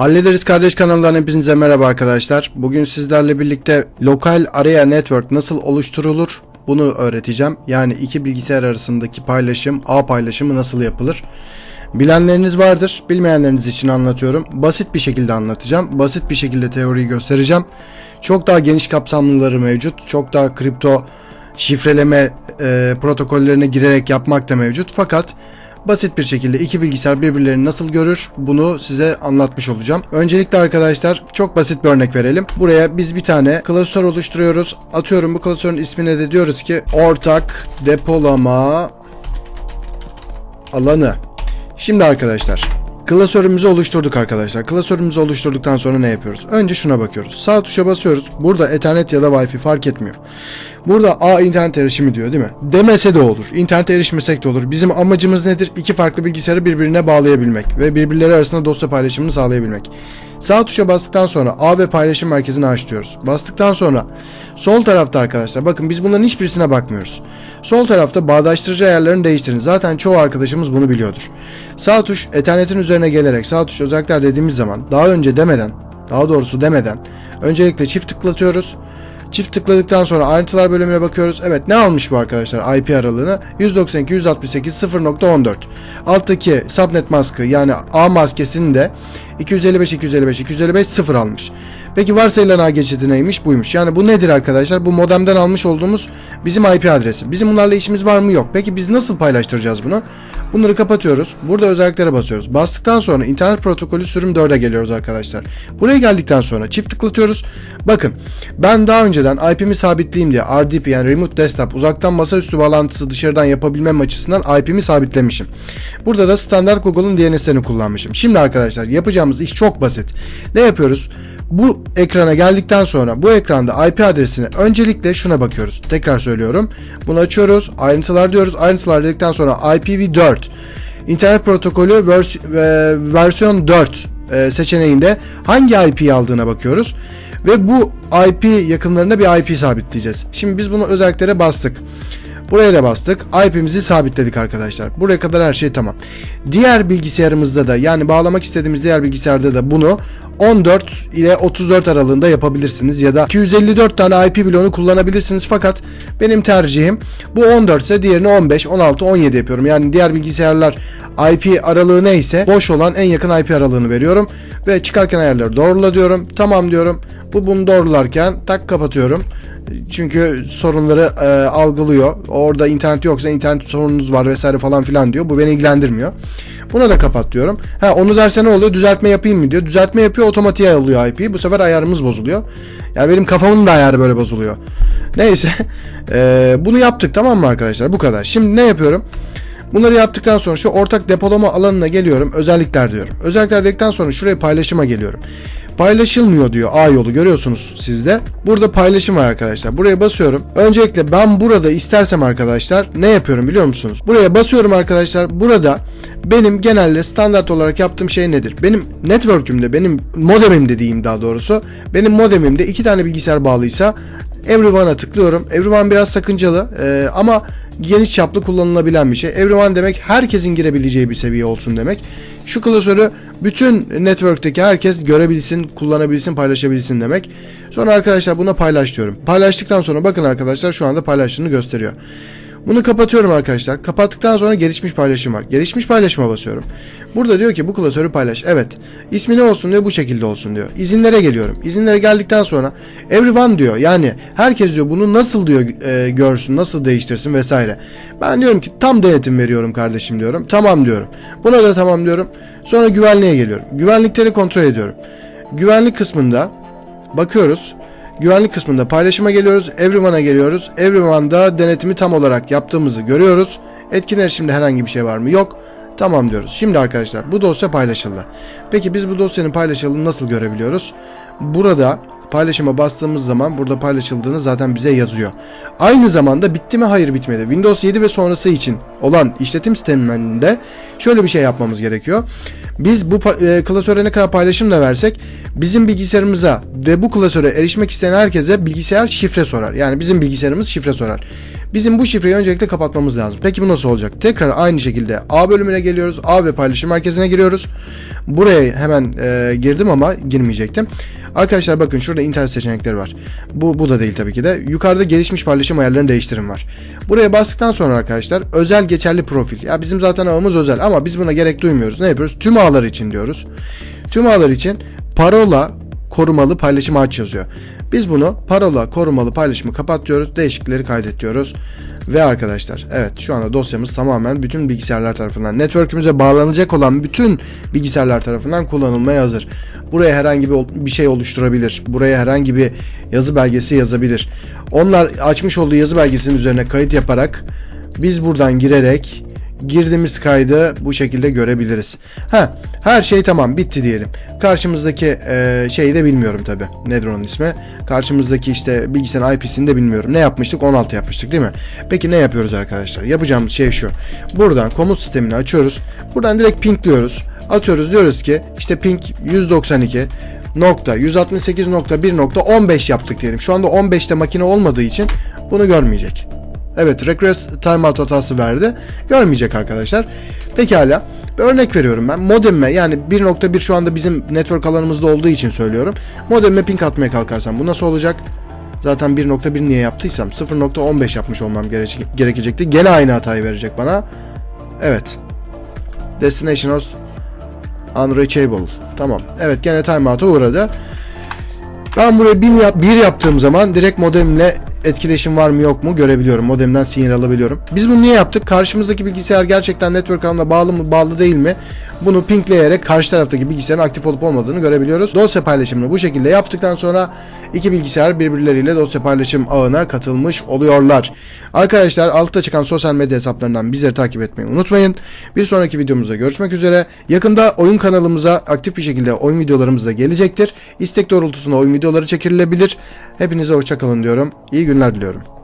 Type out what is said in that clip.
Hallederiz Kardeş kanalından hepinize merhaba arkadaşlar. Bugün sizlerle birlikte lokal area network nasıl oluşturulur bunu öğreteceğim. Yani iki bilgisayar arasındaki paylaşım, ağ paylaşımı nasıl yapılır? Bilenleriniz vardır, bilmeyenleriniz için anlatıyorum. Basit bir şekilde anlatacağım. Basit bir şekilde teoriyi göstereceğim. Çok daha geniş kapsamlıları mevcut. Çok daha kripto şifreleme e, protokollerine girerek yapmak da mevcut. Fakat basit bir şekilde iki bilgisayar birbirlerini nasıl görür bunu size anlatmış olacağım. Öncelikle arkadaşlar çok basit bir örnek verelim. Buraya biz bir tane klasör oluşturuyoruz. Atıyorum bu klasörün ismine de diyoruz ki ortak depolama alanı. Şimdi arkadaşlar klasörümüzü oluşturduk arkadaşlar. Klasörümüzü oluşturduktan sonra ne yapıyoruz? Önce şuna bakıyoruz. Sağ tuşa basıyoruz. Burada Ethernet ya da Wi-Fi fark etmiyor. Burada A internet erişimi diyor değil mi? Demese de olur. İnternet erişmesek de olur. Bizim amacımız nedir? İki farklı bilgisayarı birbirine bağlayabilmek ve birbirleri arasında dosya paylaşımını sağlayabilmek. Sağ tuşa bastıktan sonra A ve paylaşım merkezini aç. Bastıktan sonra sol tarafta arkadaşlar bakın biz bunların hiçbirisine bakmıyoruz. Sol tarafta bağdaştırıcı ayarlarını değiştirin. Zaten çoğu arkadaşımız bunu biliyordur. Sağ tuş Ethernet'in üzerine gelerek sağ tuş özellikler dediğimiz zaman daha önce demeden daha doğrusu demeden öncelikle çift tıklatıyoruz. Çift tıkladıktan sonra ayrıntılar bölümüne bakıyoruz. Evet ne almış bu arkadaşlar IP aralığını? 192.168.0.14. Alttaki subnet maskı yani A maskesini de 255 255 255 0 almış. Peki varsayılan ağ geçidi neymiş? Buymuş. Yani bu nedir arkadaşlar? Bu modemden almış olduğumuz bizim IP adresi. Bizim bunlarla işimiz var mı? Yok. Peki biz nasıl paylaştıracağız bunu? Bunları kapatıyoruz. Burada özelliklere basıyoruz. Bastıktan sonra internet protokolü sürüm 4'e geliyoruz arkadaşlar. Buraya geldikten sonra çift tıklatıyoruz. Bakın ben daha önceden IP'mi sabitleyeyim diye RDP yani Remote Desktop uzaktan masaüstü bağlantısı dışarıdan yapabilmem açısından IP'mi sabitlemişim. Burada da standart Google'un DNS'lerini kullanmışım. Şimdi arkadaşlar yapacağımız iş çok basit. Ne yapıyoruz? Bu ekrana geldikten sonra bu ekranda IP adresine öncelikle şuna bakıyoruz. Tekrar söylüyorum. Bunu açıyoruz. Ayrıntılar diyoruz. Ayrıntılar dedikten sonra IPv4 İnternet protokolü vers- e, versiyon 4 e, seçeneğinde hangi IP'yi aldığına bakıyoruz. Ve bu IP yakınlarına bir IP sabitleyeceğiz. Şimdi biz bunu özelliklere bastık. Buraya da bastık. IP'mizi sabitledik arkadaşlar. Buraya kadar her şey tamam. Diğer bilgisayarımızda da yani bağlamak istediğimiz diğer bilgisayarda da bunu 14 ile 34 aralığında yapabilirsiniz ya da 254 tane IP bloğunu kullanabilirsiniz fakat benim tercihim bu 14 ise diğerini 15, 16, 17 yapıyorum. Yani diğer bilgisayarlar IP aralığı neyse boş olan en yakın IP aralığını veriyorum ve çıkarken ayarları doğrula diyorum. Tamam diyorum. Bu bunu doğrularken tak kapatıyorum. Çünkü sorunları e, algılıyor. Orada internet yoksa internet sorununuz var vesaire falan filan diyor. Bu beni ilgilendirmiyor. Buna da kapat diyorum. Ha onu derse ne oluyor? Düzeltme yapayım mı diyor. Düzeltme yapıyor otomatiğe alıyor IP'yi. Bu sefer ayarımız bozuluyor. Yani benim kafamın da ayarı böyle bozuluyor. Neyse. E, bunu yaptık tamam mı arkadaşlar? Bu kadar. Şimdi ne yapıyorum? Bunları yaptıktan sonra şu ortak depolama alanına geliyorum. Özellikler diyorum. Özellikler dedikten sonra şuraya paylaşıma geliyorum. Paylaşılmıyor diyor A yolu görüyorsunuz sizde. Burada paylaşım var arkadaşlar. Buraya basıyorum. Öncelikle ben burada istersem arkadaşlar ne yapıyorum biliyor musunuz? Buraya basıyorum arkadaşlar. Burada benim genelde standart olarak yaptığım şey nedir? Benim network'ümde, benim modemimde diyeyim daha doğrusu. Benim modemimde iki tane bilgisayar bağlıysa Everyone'a tıklıyorum. Everyone biraz sakıncalı e, ama geniş çaplı kullanılabilen bir şey. Everyone demek herkesin girebileceği bir seviye olsun demek. Şu klasörü bütün network'teki herkes görebilsin, kullanabilsin, paylaşabilsin demek. Sonra arkadaşlar buna paylaş diyorum. Paylaştıktan sonra bakın arkadaşlar şu anda paylaştığını gösteriyor. Bunu kapatıyorum arkadaşlar. Kapattıktan sonra gelişmiş paylaşım var. Gelişmiş paylaşıma basıyorum. Burada diyor ki bu klasörü paylaş. Evet. İsmi ne olsun diyor bu şekilde olsun diyor. İzinlere geliyorum. İzinlere geldikten sonra everyone diyor. Yani herkes diyor bunu nasıl diyor e, görsün, nasıl değiştirsin vesaire. Ben diyorum ki tam denetim veriyorum kardeşim diyorum. Tamam diyorum. Buna da tamam diyorum. Sonra güvenliğe geliyorum. Güvenlikleri kontrol ediyorum. Güvenlik kısmında bakıyoruz. Güvenlik kısmında paylaşıma geliyoruz. Everyone'a geliyoruz. Everyone'da denetimi tam olarak yaptığımızı görüyoruz. Etkin erişimde herhangi bir şey var mı? Yok. Tamam diyoruz. Şimdi arkadaşlar bu dosya paylaşıldı. Peki biz bu dosyanın paylaşıldığını nasıl görebiliyoruz? Burada paylaşıma bastığımız zaman burada paylaşıldığını zaten bize yazıyor. Aynı zamanda bitti mi? Hayır bitmedi. Windows 7 ve sonrası için olan işletim sisteminde şöyle bir şey yapmamız gerekiyor. Biz bu e, klasöre ne kadar paylaşım da versek bizim bilgisayarımıza ve bu klasöre erişmek isteyen herkese bilgisayar şifre sorar. Yani bizim bilgisayarımız şifre sorar. Bizim bu şifreyi öncelikle kapatmamız lazım. Peki bu nasıl olacak? Tekrar aynı şekilde A bölümüne geliyoruz. A ve paylaşım merkezine giriyoruz. Buraya hemen e, girdim ama girmeyecektim. Arkadaşlar bakın şurada internet seçenekleri var. Bu, bu da değil tabii ki de. Yukarıda gelişmiş paylaşım ayarlarını değiştirin var. Buraya bastıktan sonra arkadaşlar özel geçerli profil. Ya bizim zaten ağımız özel ama biz buna gerek duymuyoruz. Ne yapıyoruz? Tüm ağlar için diyoruz. Tüm ağlar için parola korumalı paylaşım aç yazıyor. Biz bunu parola korumalı paylaşımı kapat diyoruz. Değişiklikleri kaydet. Ve arkadaşlar evet şu anda dosyamız tamamen bütün bilgisayarlar tarafından network'ümüze bağlanacak olan bütün bilgisayarlar tarafından kullanılmaya hazır. Buraya herhangi bir şey oluşturabilir. Buraya herhangi bir yazı belgesi yazabilir. Onlar açmış olduğu yazı belgesinin üzerine kayıt yaparak biz buradan girerek girdiğimiz kaydı bu şekilde görebiliriz. Ha, her şey tamam bitti diyelim. Karşımızdaki e, şeyi de bilmiyorum tabi. Nedir onun ismi? Karşımızdaki işte bilgisayarın IP'sini de bilmiyorum. Ne yapmıştık? 16 yapmıştık değil mi? Peki ne yapıyoruz arkadaşlar? Yapacağımız şey şu. Buradan komut sistemini açıyoruz. Buradan direkt pinkliyoruz. Atıyoruz diyoruz ki işte ping 192 nokta 168.1.15 yaptık diyelim. Şu anda 15'te makine olmadığı için bunu görmeyecek. Evet request timeout hatası verdi. Görmeyecek arkadaşlar. Pekala. Bir örnek veriyorum ben. Modemme yani 1.1 şu anda bizim network alanımızda olduğu için söylüyorum. Modemme ping atmaya kalkarsam bu nasıl olacak? Zaten 1.1 niye yaptıysam 0.15 yapmış olmam gerece- gerekecekti. Gene aynı hatayı verecek bana. Evet. Destination host unreachable. Tamam. Evet gene timeout'a uğradı. Ben buraya 1 yap, bir yaptığım zaman direkt modemle etkileşim var mı yok mu görebiliyorum. Modemden sinyal alabiliyorum. Biz bunu niye yaptık? Karşımızdaki bilgisayar gerçekten network ağına bağlı mı bağlı değil mi? Bunu pinkleyerek karşı taraftaki bilgisayarın aktif olup olmadığını görebiliyoruz. Dosya paylaşımını bu şekilde yaptıktan sonra iki bilgisayar birbirleriyle dosya paylaşım ağına katılmış oluyorlar. Arkadaşlar altta çıkan sosyal medya hesaplarından bizleri takip etmeyi unutmayın. Bir sonraki videomuzda görüşmek üzere. Yakında oyun kanalımıza aktif bir şekilde oyun videolarımız da gelecektir. İstek doğrultusunda oyun videoları çekilebilir. Hepinize hoşçakalın diyorum. İyi günler diliyorum.